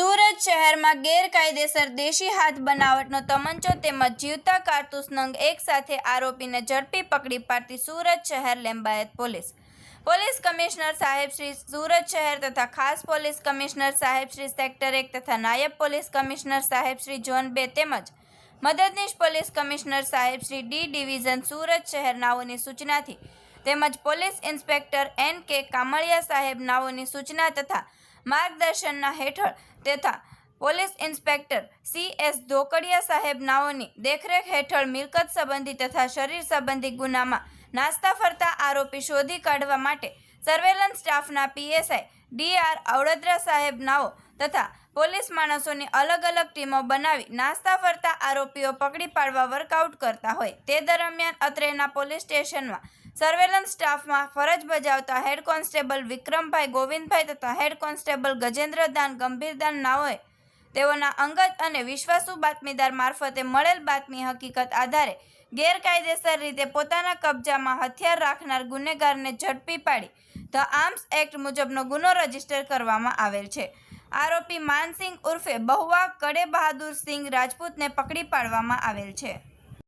સુરત શહેરમાં ગેરકાયદેસર દેશી હાથ બનાવટનો તમંચો તેમજ જીવતા કારતૂસ નંગ એક સાથે આરોપીને ઝડપી પકડી પાડતી સુરત શહેર લેંબાયત પોલીસ. પોલીસ કમિશનર સાહેબ શ્રી સુરત શહેર તથા ખાસ પોલીસ કમિશનર સાહેબ શ્રી સેક્ટર એક તથા નાયબ પોલીસ કમિશનર સાહેબ શ્રી ઝોન બે તેમજ મદદનીશ પોલીસ કમિશનર સાહેબ શ્રી ડી ડિવિઝન સુરત શહેર નાઓની સૂચનાથી તેમજ પોલીસ ઇન્સ્પેક્ટર એન કે કામળિયા સાહેબ નાઓની સૂચના તથા માર્ગદર્શનના હેઠળ તથા police inspector C S Dhokadiya સાહેબ નાઓની દેખરેખ હેઠળ મિલકત સંબંધી તથા શરીર સંબંધી ગુનામાં નાસ્તા ફરતા આરોપી શોધી કાઢવા માટે સર્વેલન્સ સ્ટાફના પીએસઆઈ ડીઆર આર સાહેબ નાઓ તથા પોલીસ માણસોની અલગ અલગ ટીમો બનાવી નાસ્તા ફરતા આરોપીઓ પકડી પાડવા વર્કઆઉટ કરતા હોય. તે દરમિયાન અત્રેના પોલીસ સ્ટેશનમાં સર્વેલન્સ સ્ટાફમાં ફરજ બજાવતા હેડ કોન્સ્ટેબલ વિક્રમભાઈ ગોવિંદભાઈ તથા હેડ કોન્સ્ટેબલ ગજેન્દ્રદાન ગંભીરદાન નાઓએ તેઓના અંગત અને વિશ્વાસુ બાતમીદાર મારફતે મળેલ બાતમી હકીકત આધારે ગેરકાયદેસર રીતે પોતાના કબજામાં હથિયાર રાખનાર ગુનેગારને ઝડપી પાડી ધ આર્મ્સ એક્ટ મુજબનો ગુનો રજિસ્ટર કરવામાં આવેલ છે. આરોપી માનસિંગ ઉર્ફે બહુવા કડે બહાદુર સિંહ રાજપૂતને પકડી પાડવામાં આવેલ છે.